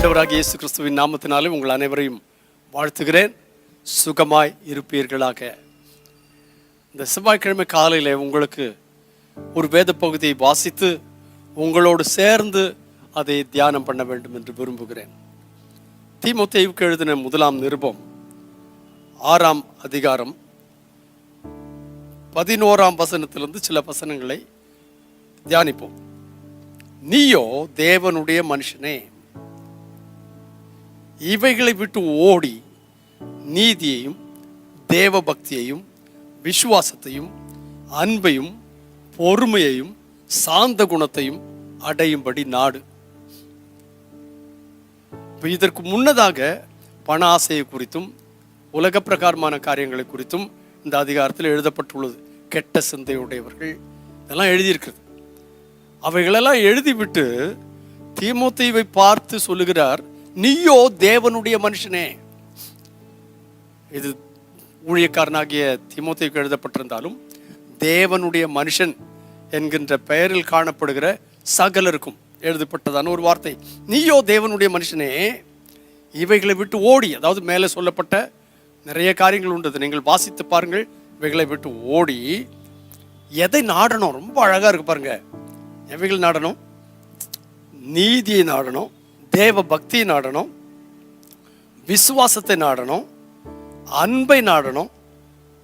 ஆண்டவராக இயேசு கிறிஸ்துவின் நாமத்தினாலே உங்கள் அனைவரையும் வாழ்த்துகிறேன். சுகமாய் இருப்பீர்களாக. இந்த செவ்வாய்க்கிழமை காலையில் உங்களுக்கு ஒரு வேத பகுதியை வாசித்து உங்களோடு சேர்ந்து அதை தியானம் பண்ண வேண்டும் என்று விரும்புகிறேன். திமுத்தேவுக்கு எழுதின முதலாம் நிருபம் ஆறாம் அதிகாரம் பதினோராம் வசனத்திலிருந்து சில வசனங்களை தியானிப்போம். நீயோ தேவனுடைய மனுஷனே இவைகளை விட்டு ஓடி நீதியையும் தேவ பக்தியையும் விசுவாசத்தையும் அன்பையும் பொறுமையையும் சாந்த குணத்தையும் அடையும்படி நாடு. இப்போ இதற்கு முன்னதாக பண ஆசையை குறித்தும் உலக பிரகாரமான காரியங்களை குறித்தும் இந்த அதிகாரத்தில் எழுதப்பட்டுள்ளது. கெட்ட சிந்தையுடையவர்கள் இதெல்லாம் எழுதியிருக்கிறது. அவைகளெல்லாம் எழுதிவிட்டு தீமோத்தேயுவை பார்த்து சொல்லுகிறார் நீயோ தேவனுடைய மனுஷனே. இது ஊழியக்காரனாகிய திமுத்தைக்கு எழுதப்பட்டிருந்தாலும் தேவனுடைய மனுஷன் என்கின்ற பெயரில் காணப்படுகிற சகலருக்கும் எழுதப்பட்டதான ஒரு வார்த்தை. நீயோ தேவனுடைய மனுஷனே இவைகளை விட்டு ஓடி அதாவது மேலே சொல்லப்பட்ட நிறைய காரியங்கள் உண்டு. நீங்கள் வாசித்து பாருங்கள். இவைகளை விட்டு ஓடி எதை நாடணும்? ரொம்ப அழகாக இருக்கு பாருங்க. எவைகள் நாடணும்? நீதியை நாடணும். தேவ பக்தியை நாடணும் விசுவாசத்தை நாடணும் அன்பை நாடணும்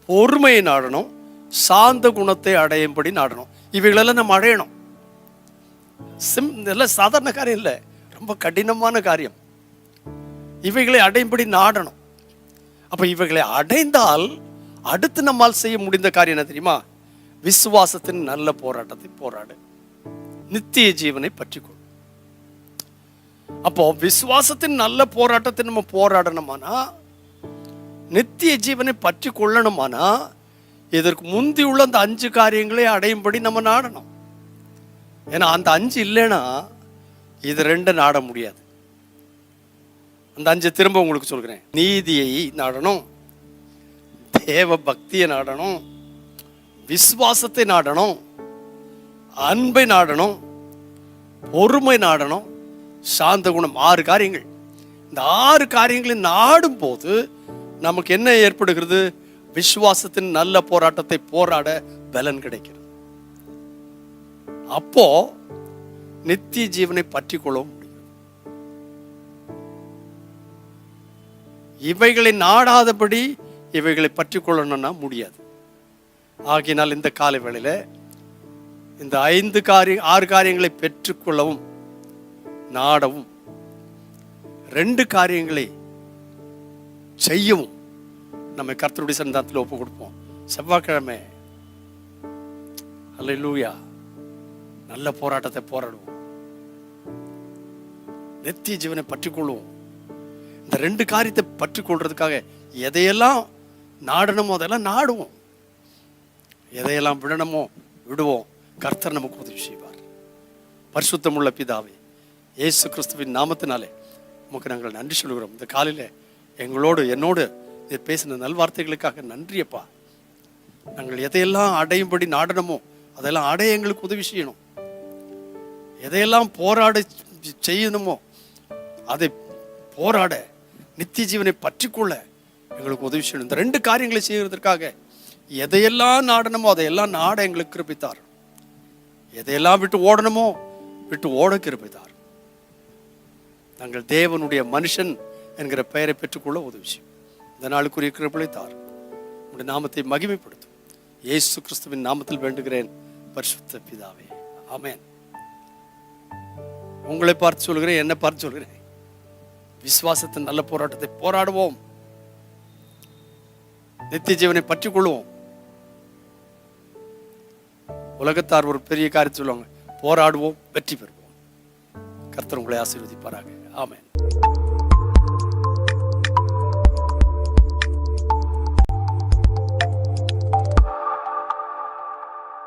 பொறுமையை நாடணும் சாந்த குணத்தை அடையும்படி நாடணும். இவைகளெல்லாம் நம்ம அடையணும். சிம் இதெல்லாம் சாதாரண காரியம் இல்லை. ரொம்ப கடினமான காரியம். இவைகளை அடையும்படி நாடணும். அப்போ இவைகளை அடைந்தால் அடுத்து நம்மால் செய்ய முடிந்த காரியம் என்ன தெரியுமா? விசுவாசத்தின் நல்ல போராட்டத்தை போராடு. நித்திய ஜீவனை பற்றிக்கொள். அப்போ விசுவாசத்தின் நல்ல போராட்டத்தை நம்ம போராடணுமானா நித்திய ஜீவனை பற்றி கொள்ளணுமானா இதற்கு முந்தி உள்ள அந்த அஞ்சு காரியங்களை அடையும்படி நம்ம நாடணும். ஏன்னா அந்த அஞ்சு இல்லைன்னா இது ரெண்டு நாட முடியாது. அந்த அஞ்சு திரும்ப உங்களுக்கு சொல்கிறேன். நீதியை நாடணும். தேவ பக்தியை நாடணும். விசுவாசத்தை நாடணும். அன்பை நாடணும். பொறுமை நாடணும். சாந்த குணம். ஆறு காரியங்கள். இந்த ஆறு காரியங்களை நாடும் போது நமக்கு என்ன ஏற்படுகிறது? விசுவாசத்தின் நல்ல போராட்டத்தை போராட பலன் கிடைக்கிறது. அப்போ நித்திய ஜீவனை பற்றி கொள்ள முடியும். இவைகளை நாடாதபடி இவைகளை பற்றி கொள்ளணும்னா முடியாது. ஆகினால் இந்த காலை வேளையில் இந்த ஐந்து காரிய ஆறு காரியங்களை பெற்றுக்கொள்ளவும் நாடவும். ரெண்டு காரியங்களை செய்யவும் நம்ம கர்த்தருடைய சந்தானத்தில் ஒப்பு கொடுப்போம். செவ்வாய்க்கிழமை அல்லேலூயா நல்ல போராட்டத்தை போராடுவோம். நித்திய ஜீவனை பற்றிக்கொள்வோம். இந்த ரெண்டு காரியத்தை பற்றிக்கொள்றதுக்காக எதையெல்லாம் நாடணுமோ அதெல்லாம் நாடுவோம். எதையெல்லாம் விடணுமோ விடுவோம். கர்த்தர் நமக்கு உதவி செய்வார். பரிசுத்தமுள்ள பிதாவே இயேசு கிறிஸ்துவின் நாமத்தினாலே உமக்கு நாங்கள் நன்றி சொல்கிறோம் இந்த காலையில் எங்களோடு என்னோடு இதை பேசின நல்வார்த்தைகளுக்காக நன்றியப்பா. நாங்கள் எதையெல்லாம் அடையும்படி நாடணுமோ அதெல்லாம் அடைய எங்களுக்கு உதவி செய்யணும். எதையெல்லாம் போராட செய்யணுமோ அதை போராட நித்திய ஜீவனை பற்றிக்கொள்ள எங்களுக்கு உதவி செய்யணும். இந்த ரெண்டு காரியங்களை செய்வதற்காக எதையெல்லாம் நாடணுமோ அதையெல்லாம் நாட எங்களுக்கு கிருபித்தார். எதையெல்லாம் விட்டு ஓடணுமோ விட்டு ஓட கிருபித்தார். நாங்கள் தேவனுடைய மனுஷன் என்கிற பெயரை பெற்றுக்கொள்ள உதவி செய்யும் இந்த நாளுக்குரிய கிருபலை தார். உங்களுடைய நாமத்தை மகிமைப்படுத்தும். இயேசு கிறிஸ்துவின் நாமத்தில் வேண்டுகிறேன். பரிசுத்த பிதாவே. ஆமேன். உங்களை பார்த்து சொல்கிறேன் என்ன பார்த்து சொல்கிறேன். விசுவாசத்தின் நல்ல போராட்டத்தை போராடுவோம். நித்திய ஜீவனை பற்றி கொள்வோம் உலகத்தார் ஒரு பெரிய காரியத்தை சொல்லுவாங்க. போராடுவோம் வெற்றி பெறுவோம். கர்த்தர் உங்களை ஆசீர்வதிப்பாராக. ஆமென்